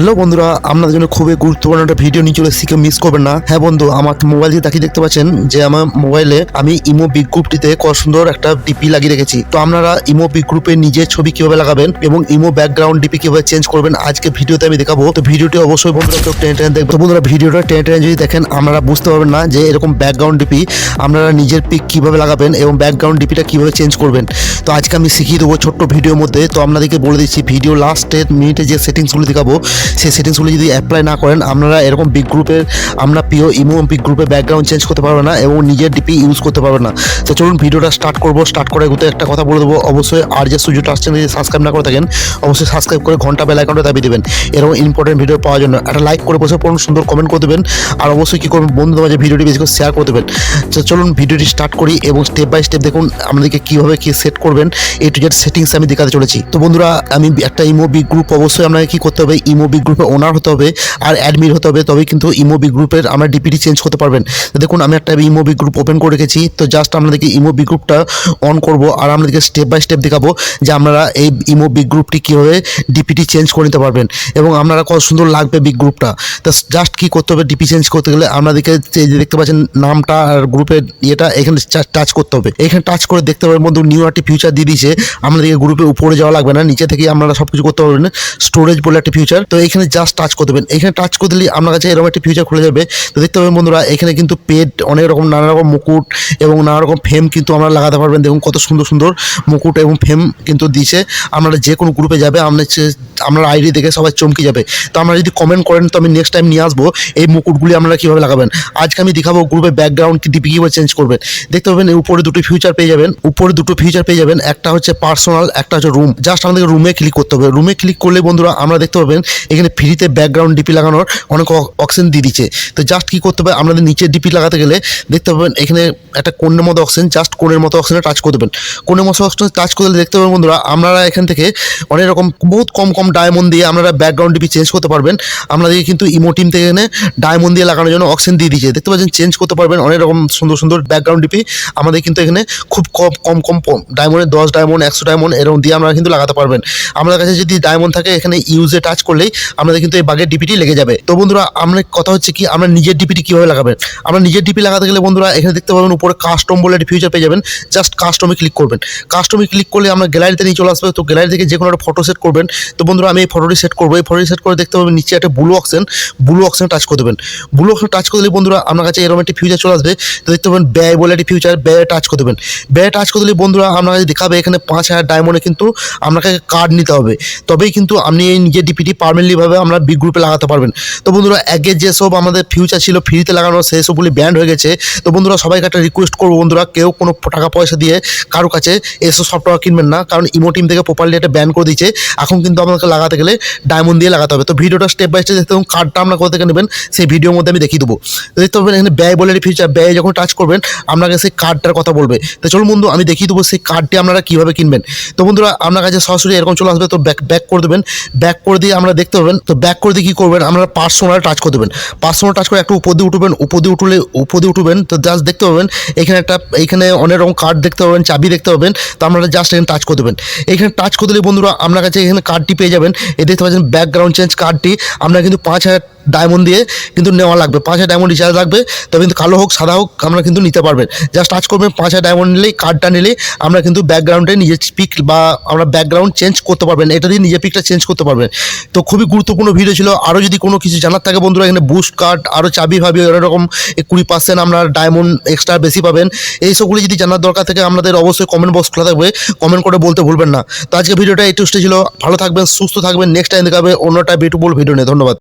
Hello বন্ধুরা, আপনাদের জন্য খুবই গুরুত্বপূর্ণ একটা ভিডিও নিয়ে চলে কেউ মিস করবেন না। হ্যাঁ বন্ধু, আমার মোবাইল দিয়ে তাকিয়ে দেখতে পাচ্ছেন যে আমার মোবাইলে আমি ইমো বিগ গ্রুপটিতে কত সুন্দর একটা ডিপি লাগিয়ে রেখেছি। তো আপনারা ইমো বিগ গ্রুপে নিজের ছবি কীভাবে লাগাবেন এবং ইমো ব্যাকগ্রাউন্ড ডিপি কীভাবে চেঞ্জ করবেন, আজকে ভিডিওতে আমি দেখাবো। তো ভিডিওটি অবশ্যই বন্ধুরা কেউ টেনে টেনে দেখবেন। বন্ধুরা ভিডিওটা টেনে টেনে যদি দেখেন, আপনারা বুঝতে পারবেন না যে এরকম ব্যাকগ্রাউন্ড ডিপি আপনারা নিজের পিক কীভাবে লাগাবেন এবং ব্যাকগ্রাউন্ড ডিপিটা কীভাবে চেঞ্জ করবেন। তো আজকে আমি শিখিয়ে দেবো ছোট্ট ভিডিওর মধ্যে। তো আপনাদেরকে বলে দিচ্ছি ভিডিও লাস্টের মিনিটে যে সেটিংসগুলো দেখাবো সেই সেটিংসগুলো যদি অ্যাপ্লাই না করেন, আপনারা এরকম বিগ গ্রুপের আমরা প্রিয় ইমো বিগ গ্রুপের ব্যাকগ্রাউন্ড চেঞ্জ করতে পারবে না এবং নিজের ডিপি ইউজ করতে পারবে না। তো চলুন ভিডিওটা স্টার্ট করব স্টার্ট করে এগুতে একটা কথা বলে দেবো। অবশ্যই আর যে সুযোগ আসছেন যদি সাবস্ক্রাইব না করে থাকেন, অবশ্যই সাবস্ক্রাইব করে ঘণ্টা বেল আইকনটা দাবি দেবেন। এরকম ইম্পর্টেন্ট ভিডিও পাওয়ার জন্য একটা লাইক করে বসে পড়ুন, সুন্দর কমেন্ট করে দেবেন। আর অবশ্যই কী করবেন বন্ধুদের মাঝে ভিডিওটি বেশি করে শেয়ার করে দেবেন। তো চলুন ভিডিওটি স্টার্ট করি এবং স্টেপ বাই স্টেপ দেখুন আমাদেরকে কীভাবে কী সেট করবেন। এ টু জেড সেটিংস আমি দেখাতে চলেছি। তো বন্ধুরা, আমি একটা ইমো বিগ গ্রুপ অবশ্যই আপনাকে কী করতে হবে? ইমো বিগ গ্রুপে ওনার হতে হবে আর অ্যাডমিট হতে হবে, তবেই কিন্তু ইমো বিগ গ্রুপের আমরা ডিপিটি চেঞ্জ করতে পারবেন। দেখুন, আমি একটা ইমো বিগ গ্রুপ ওপেন করে রেখেছি, তো জাস্ট আপনাদেরকে ইমো বিগ গ্রুপটা অন করব আর আপনাদেরকে স্টেপ বাই স্টেপ দেখাবো যে আপনারা এই ইমো বিগ গ্রুপটি কীভাবে ডিপিটি চেঞ্জ করে নিতে পারবেন এবং আপনারা কত সুন্দর লাগবে বিগ গ্রুপটা তো জাস্ট কী করতে হবে ডিপি চেঞ্জ করতে গেলে আপনাদেরকে দেখতে পাচ্ছেন নামটা আর গ্রুপের ইয়েটা, এখানে টাচ করতে হবে। এখানে টাচ করে দেখতে পাবেন বন্ধু নিউ একটি ফিউচার দিয়ে দিয়েছে। আপনাদেরকে গ্রুপে উপরে যাওয়া লাগবে না, নিচে থেকে আপনারা সব কিছু করতে পারবেন। স্টোরেজ বলে একটা ফিউচার তো এখানে জাস্ট টাচ করতে দেবেন। এখানে টাচ করে দিলে আপনার কাছে এরকম একটা ফিউচার খুলে যাবে। তো দেখতে পাবেন বন্ধুরা, এখানে কিন্তু পেড অনেক রকম, নানা রকম মুকুট এবং নানা রকম ফেম কিন্তু আমরা লাগাতে পারবেন। দেখুন কত সুন্দর সুন্দর মুকুট এবং ফেম কিন্তু দিয়েছে। আপনারা যে কোনো গ্রুপে যাবে আপনার আপনার আইডি দেখে সবাই চমকে যাবে। তো আপনারা যদি কমেন্ট করেন, তো আমি নেক্সট টাইম নিয়ে আসব এই মুকুটগুলি আপনারা কীভাবে লাগাবেন। আজকে আমি দেখাবো গ্রুপে ব্যাকগ্রাউন্ড কি কীভাবে চেঞ্জ করবেন। দেখতে পাবেন উপরে দুটো ফিউচার পেয়ে যাবেন। উপরে দুটো ফিউচার পেয়ে যাবেন। একটা হচ্ছে পার্সোনাল একটা হচ্ছে রুম জাস্ট আমাদেরকে রুমে ক্লিক করতে হবে। রুমে ক্লিক করলে বন্ধুরা, আমরা দেখতে পাবেন এখানে ফ্রিতে ব্যাকগ্রাউন্ড ডিপি লাগানোর অনেক অপশন দিয়ে দিচ্ছে। তো জাস্ট কী করতে হবে? আপনাদের নিচে ডিপি লাগাতে গেলে দেখতে পাবেন এখানে একটা কোণের মতো অপশন জাস্ট কোণের মতো অপশনে টাচ করে দেবেন কোণের মতো অপশনে টাচ করে দেখতে পাবেন বন্ধুরা, আপনারা এখান থেকে অনেক রকম, বহুত কম কম ডায়মন্ড দিয়ে আপনারা ব্যাকগ্রাউন্ড ডিপি চেঞ্জ করতে পারবেন। আপনাদেরকে কিন্তু ইমো টিম থেকে এখানে ডায়মন্ড দিয়ে লাগানোর জন্য অপশন দিয়ে দিয়েছে। দেখতে পাচ্ছেন চেঞ্জ করতে পারবেন অনেক রকম সুন্দর সুন্দর ব্যাকগ্রাউন্ড ডিপি আমাদের কিন্তু এখানে খুব কম কম কম ডায়মন্ডের দশ ডায়মন্ড একশো ডায়মন্ড এরকম দিয়ে আপনারা কিন্তু লাগাতে পারবেন। আমাদের কাছে যদি ডায়মন্ড থাকে, এখানে ইউজে টাচ করলেই আমাদের কিন্তু এই বাগের ডিপিটি লেগে যাবে। তো বন্ধুরা, আমরা কথা হচ্ছে কি, আমরা নিজের ডিপিটি কীভাবে লাগাবেন? আমরা নিজের ডিপি লাগাতে গেলে বন্ধুরা, এখানে দেখতে পাবেন উপরে কাস্টম বলে একটা ফিউচার পেয়ে যাবেন। জাস্ট কাস্টমে ক্লিক করবেন। কাস্টমে ক্লিক করলে আমরা গ্যালারিতে নিয়ে চলে আসবে। তো গ্যালারি থেকে যে কোনো একটা ফটো সেট করবেন। তো বন্ধুরা, আমি এই ফটোটি সেট করব। এই ফটোটি সেট করে দেখতে পাবেন নিচে একটা ব্লু অপশন ব্লু অপশনে টাচ করে দেবেন। ব্লু অপশনে টাচ করে দিলে বন্ধুরা, আপনার কাছে এরকম একটি ফিউচার চলে আসবে। তো দেখতে পাবেন ব্যয় বলে একটি ফিউচার ব্যয় টাচ করে দেবেন। ব্যয় টাচ করে দিলে বন্ধুরা, আপনার কাছে দেখাবে এখানে পাঁচ হাজার ডায়মন্ডে কিন্তু আপনাকে কার্ড নিতে হবে। তবেই কিন্তু আপনি এই নিজের ডিপিটি পারমানেন্টলিভাবে আমরা বিগ গ্রুপে লাগাতে পারবেন। তো বন্ধুরা, আগে যেসব আমাদের ফিউচার ছিল ফ্রিতে লাগানো, সেই সবগুলি ব্যান্ড হয়ে গেছে। তো বন্ধুরা, সবাইকে একটা রিকোয়েস্ট করব বন্ধুরা, কেউ কোনো টাকা পয়সা দিয়ে কারও কাছে এসব সফটওয়্যার কিনবেন না, কারণ ইমো টিম থেকে প্রপারলি একটা ব্যান করে দিয়েছে। এখন কিন্তু আপনাকে লাগাতে গেলে ডায়মন্ড দিয়ে লাগাতে হবে। তো ভিডিওটা স্টেপ বাই স্টেপ দেখতে কার্ডটা আমরা কোথা থেকে নেবেন, সেই ভিডিওর মধ্যে আমি দেখিয়ে দেবো। দেখতে পাবেন এখানে ব্যয় বলে ফিউচার ব্যয় যখন টাচ করবেন, আপনাকে সেই কার্ডটার কথা বলবে। তো চলুন বন্ধু, আমি দেখিয়ে দেবো সেই কার্ডটি আপনারা কীভাবে কিনবেন। তো বন্ধুরা, আপনার কাছে সরাসরি এরকম চলে আসবে, তো ব্যাক ব্যাক করে দেবেন। ব্যাক করে দিয়ে আমরা দেখতে পাবেন তো ব্যাক করে দিয়ে কী করবেন? আপনারা পার্সোনাল টাচ করে দেবেন। পার্সোনাল টাচ করে একটু উপর দিয়ে উঠবেন, উপর দিয়ে উঠলে, উপর দিয়ে উঠবেন, তো জাস্ট দেখতে পাবেন, এখানে একটা, এখানে অনেক রকম কার্ড দেখতে পাবেন, চাবি দেখতে পাবেন, তো আপনারা জাস্ট এখানে টাচ করে দেবেন। এখানে টাচ করে দিলে বন্ধুরা, আপনার কাছে এখানে কার্ডটি পেয়ে যাবেন। এ দেখতে পাচ্ছেন ব্যাকগ্রাউন্ড চেঞ্জ কার্ডটি আপনারা কিন্তু পাঁচ হাজার ডায়মন্ড দিয়ে কিন্তু নেওয়া লাগবে। পাঁচ হাজার ডায়মন্ড রিচার্জ লাগবে তবে কিন্তু কালো হোক, সাদা হোক, আমরা কিন্তু নিতে পারবেন জাস্ট টাচ করবেন, পাঁচ হাজার ডায়মন্ড নিলেই কার্ডটা নিলেই আমরা কিন্তু ব্যাকগ্রাউন্ডে নিজের পিক বা আমরা ব্যাকগ্রাউন্ড চেঞ্জ করতে পারবেন এটা দিয়ে নিজের পিকটা চেঞ্জ করতে পারবেন। তো খুবই গুরুত্বপূর্ণ ভিডিও ছিল। আরও যদি কোনো কিছু জানার থাকে বন্ধুরা, এখানে বুস্ট কার্ড আরও চাবি ভাবি এরকম কুড়ি পার্সেন্ট আমরা ডায়মন্ড এক্সট্রা বেশি পাবেন। এই সবগুলি যদি জানার দরকার থাকে, আমাদের অবশ্যই কমেন্ট বক্স খোলা থাকবে। কমেন্ট করে বলতে ভুলবেন না। তো আজকে ভিডিওটা এই টুস্টে ছিল। ভালো থাকবেন, সুস্থ থাকবেন। নেক্সট টাইম দেখাবে অন্যটা বিউটিফুল ভিডিও নিয়ে। ধন্যবাদ।